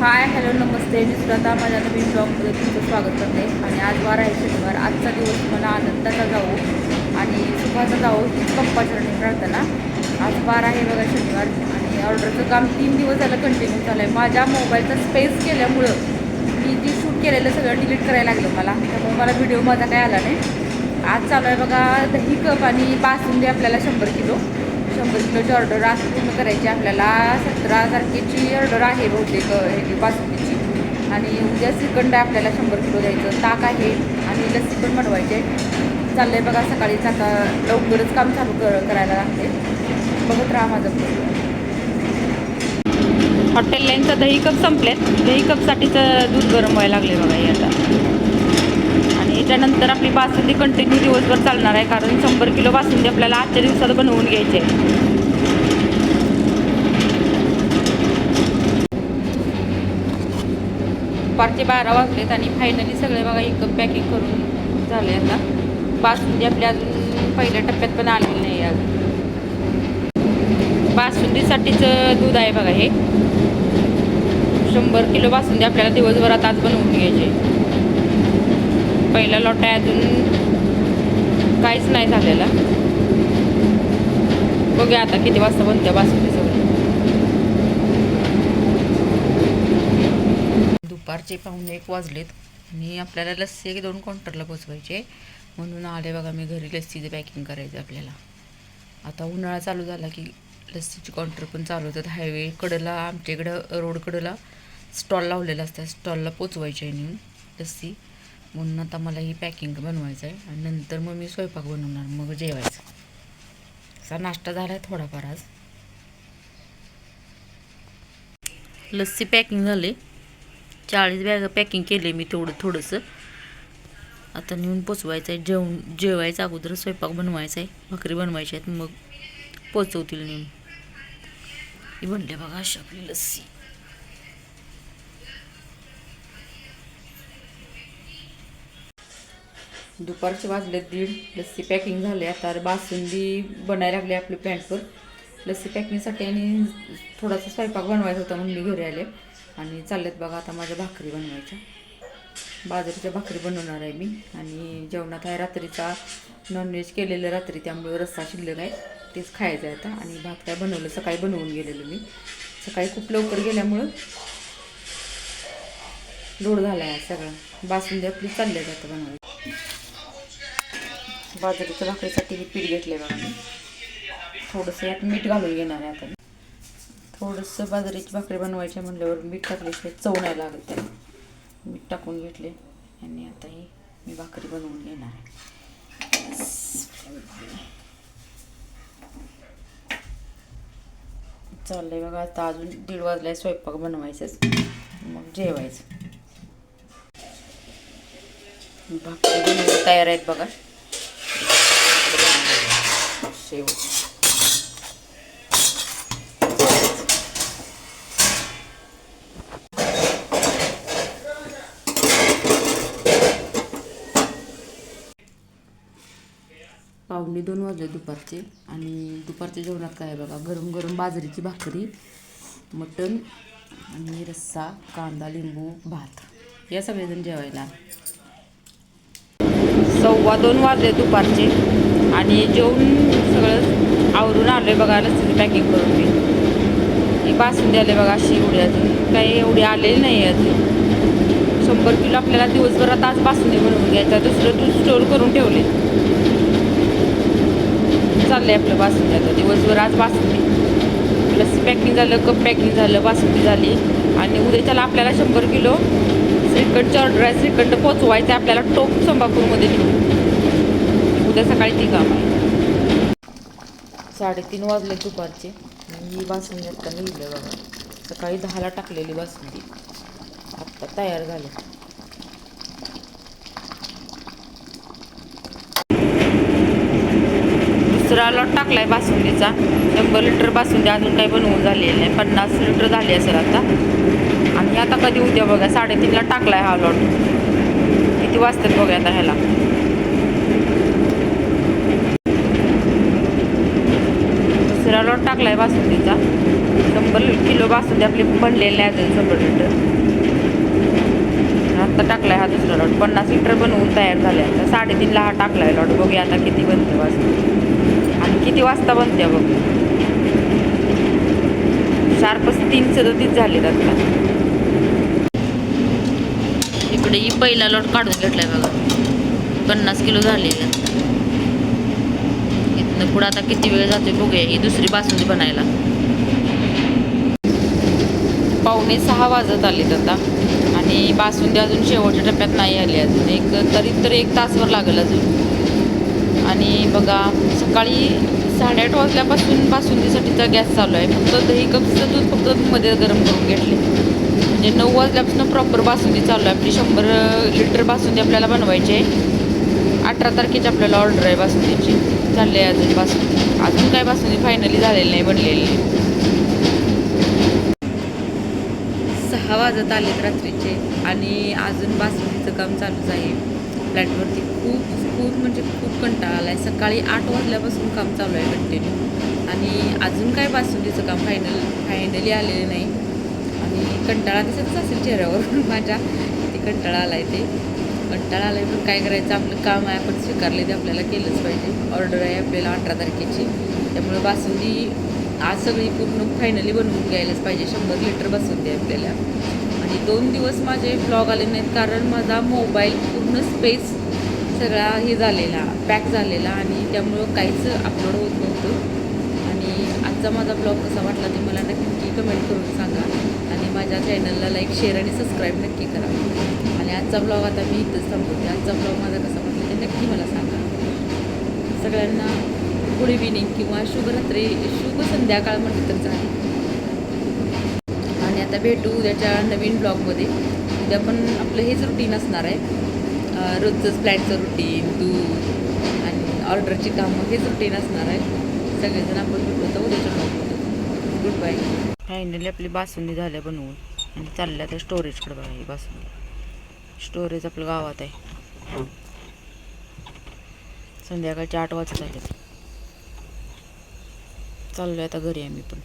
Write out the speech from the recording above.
Hi hello नमस्ते. मी सुद्धा माझ्या नवीन ब्लॉगमध्ये तुमचं स्वागत करते. आणि आज वार आहे शनिवार. आजचा दिवस मला आनंदाचा जाऊ आणि सुखाचा जाऊ हीच पप्पाचरणी प्रार्थना. आज वार आहे बघा शनिवार. आणि ऑर्डरचं काम तीन दिवस झालं कंटिन्यू झालं आहे. माझ्या मोबाईलचा स्पेस केल्यामुळं मी जे शूट केलेलं सगळं डिलीट करायला लागलं मला. त्यामुळे मला व्हिडिओ माझा काय आला नाही. आज चालू आहे बघा दही कप आणि बासुंदी आपल्याला शंभर किलो. शंभर किलोची ऑर्डर आज पूर्ण करायची आपल्याला सतरा तारखेची ऑर्डर आहे बहुतेक ह्याची बासुंदीची. आणि उद्या श्रीखंड आहे आपल्याला शंभर किलो द्यायचं. ताक आहे आणि लस्सी पण बनवायची आहे चाललं आहे बघा सकाळीच आता लवकरच काम चालू कर करायला लागते. बघत राहा माझं हॉटेल लाईनचं दही कप संपलेत. दही कपसाठीचं दूध गरम व्हायला लागले बघा हे आता. याच्यानंतर आपली बासुंदी कंटिन्यू दिवसभर चालणार आहे कारण शंभर किलो बासुंदी आपल्याला आजच्या दिवसात बनवून घ्यायची आहे. दुपारचे बारा वाजलेत आणि फायनली सगळे बघा एक पॅकिंग करून झाले आता. बासुंदी आपल्या अजून पहिल्या टप्प्यात पण आलेली नाही अजून बासुंदीसाठीचं दूध आहे बघा हे. शंभर किलो बासुंदी आपल्याला दिवसभरात आज बनवून घ्यायची आहे. पहिला लॉट आहे अजून काहीच नाही झालेला. बघूया आता किती वाजता बनते बासुंदी सगळी. दुपारचे पाहुणे एक वाजलेत. आणि आपल्याला लस्सी एक दोन काउंटरला पोचवायचे. म्हणून आले बघा मी घरी लस्सीचं पॅकिंग करायचं आपल्याला. आता उन्हाळा चालू झाला की लस्सीची काउंटर पण चालू होतात. हायवे कडला आमच्या इकडं स्टॉल लावलेला असतात. स्टॉलला पोचवायचे आहे नेऊन लस्सी. म्हणून आता मला ही पॅकिंग बनवायचं आहे आणि नंतर मग मी स्वयंपाक बनवणार मग जेवायचं. असा नाश्ता झाला आहे थोडाफार आज. लस्सी पॅकिंग झाली. चाळीस बॅग पॅकिंग केली मी तेवढं थोडंसं. आता नेऊन पोचवायचं आहे जेवण जेवायचं अगोदर स्वयंपाक बनवायचा आहे भाकरी बनवायची आहेत मग पोचवतील नेऊन. ही बनले बघा अशी आपली लस्सी. दुपारचे वाजले दीड. लस्सी पॅकिंग झाले आता बासुंदी बनायला लागली आपली पॅन्टवर लस्सी पॅकिंगसाठी आणि थोडासा स्वयंपाक बनवायचा होता म्हणून मी घरी आले. आणि चाललेत बघा आता माझ्या भाकरी बनवायच्या. बाजरीच्या भाकरी बनवणार आहे मी. आणि जेवणात आहे रात्रीचा नॉनव्हेज केलेलं रात्री त्यामुळे रस्सा शिल्लक आहे. तेच खायचं आहे आता. आणि भात काय बनवलं? सकाळी बनवून गेलेलं मी. सकाळी खूप लवकर गेल्यामुळं लोड झाला आहे सगळं. बासुंदी आपली चालल्या जातं बनवायला. बाजरीच्या भाकरीसाठी हे पीठ घेतले बघा मी. थोडंसं यात मीठ घालून घेणार आहे आता थोडंसं बाजरीची भाकरी बनवायची म्हटल्यावर मीठ टाकल्याशिवाय चव नाही लागत त्याला. मीठ टाकून घेतले आणि आता ही मी भाकरी बनवून घेणार आहे. चाललंय बघा आता अजून दीड वाजलाय स्वयंपाक बनवायचंच. मग जेवायचं. भाकरी बनवून तयार आहेत बघा. शेव पावणे दोन वाजले दुपारचे आणि दुपारच्या जेवणात काय आहे बघा गरम गरम बाजरीची भाकरी मटण आणि रस्सा कांदा लिंबू भात. या सगळेजण जेवायला. सव्वा दोन वाजले दुपारचे. आणि जेवून सगळं आवरून आलोय बघा लस्सीची पॅकिंग करून मी. ही बासुंदी आले बघा अशी एवढी अजून. काही एवढी आलेली नाही अजून. शंभर किलो आपल्याला दिवसभरात आज बासुंदी बनवून घ्यायचा. दुसरं दूध स्टोर करून ठेवले चाललंय आपलं बासुंदी आता. दिवसभर आज बासुंदी. लस्सी पॅकिंग झालं कप पॅकिंग झालं बासुंदी झाली. आणि उद्याच्याला आपल्याला शंभर किलो श्रीखंडची ऑर्डर आहे श्रीखंड पोचवायचं आपल्याला टोप संभापूरमध्ये नेऊन उद्या सकाळी ती काम आहे. साडेतीन वाजले दुपारचे. मी बासुंदी आत्ता लिहिलं बघा. सकाळी दहाला टाकलेली बासुंदी. आत्ता तयार झाली. दुसरा लॉट टाकलाय बासुंदीचा. शंभर लिटर बासुंदी अजून काही बनवून झालेली नाही. पन्नास लिटर झाली असेल आता. आणि आता कधी उद्या बघा साडेतीनला टाकलाय हा लॉट किती वाजतात बघा आता ह्याला. दुसरा लॉट टाकलाय बासुंदीचा. शंभर किलो बासुंदी आपली बनलेली आहे अजून शंभर लिटर. आत्ता टाकलाय हा दुसरा लॉट पन्नास लिटर बनवून तयार झाले आता. साडेतीनला हा टाकलाय लॉट बघूया आता किती बनते वाजता आणि किती वाजता बनते बघ. पाच तीन सदतीस झालेत आता. इकडे ही पहिला लॉट काढून घेतलाय बघा. पन्नास किलो झालेला. इथनं पुढं आता किती वेळ जातोय बघूया ही दुसरी बासुंदी बनायला. पावणे सहा वाजत आलेत आता. आणि बासुंदी अजून शेवटच्या टप्प्यात नाही आली अजून. एक तरी तर एक तासभर लागेल अजून. आणि बघा सकाळी साडेआठ वाजल्यापासून बासुंदीसाठीचा गॅस चालू आहे. फक्त दही कपचं दूध फक्त मध्ये गरम करून घेतले म्हणजे नऊ वाजल्यापासून प्रॉपर बासुंदी चालू आहे. आपली शंभर लिटर बासुंदी आपल्याला बनवायची आहे. अठरा तारखेची आपल्याला ऑर्डर आहे बासुंदीची. चालली आहे अजून बासुंदी. अजून काय बासुंदी फायनली झालेली नाही बनलेली सहा वाजत आलेत रात्रीचे आणि अजून बासुंदीचं काम चालूच आहे. फ्लॅटवरती खूप खूप म्हणजे खूप कंटाळा आला आहे सकाळी आठ वाजल्यापासून काम चालू आहे कंटिन्यू आणि अजून काय बासुंदीचं काम फायनल फायनली आलेलं नाही. कंटाळा दिसतच असेल चेहऱ्यावरून माझ्या किती कंटाळा आला आहे ते. कंटाळा आला आहे पण काय करायचं? आपलं काम आहे आपण स्वीकारले ते आपल्याला केलंच पाहिजे. ऑर्डर आहे आपल्याला अठरा तारखेची. त्यामुळे बासुंदी आज सगळी पूर्ण फायनली बनवून घ्यायलाच पाहिजे. शंभर लिटर बासुंदी आहे आपल्याला. आणि दोन दिवस माझे ब्लॉग आले नाहीत कारण माझा मोबाईल पूर्ण स्पेस सगळा हे झालेला पॅक झालेला आणि त्यामुळं काहीच अपलोड होत नव्हतं. आणि आजचा माझा ब्लॉग कसा वाटला ते मला नक्की कमेंट करून सांगा. माझ्या चॅनलला लाईक शेअर आणि सबस्क्राईब नक्की करा. आणि आजचा ब्लॉग आता मी इथंच थांबवते. आजचा ब्लॉग माझा कसा वाटला ते नक्की मला सांगा. सगळ्यांना गुड इव्हिनिंग किंवा शुभरात्री शुभ संध्याकाळ म्हटलं तर चालेल. आणि आता भेटू उद्याच्या नवीन ब्लॉगमध्ये उद्या पण आपलं हेच रुटीन असणार आहे. रोजचंच प्लॅनचं रुटीन दूध आणि ऑर्डरची कामं हेच रुटीन असणार आहे. सगळेजण आपण भेटू तर उद्याच्या ब्लॉगमध्ये गुड बाय फायनली आपली बासुंदी झाल्या बनवून. आणि चालल्या आता स्टोरेजकडे बघा ही बासुंदी. स्टोरेज आपलं गावात आहे. संध्याकाळचे आठ वाजता चाललो आहे आता घरी आहे मी पण.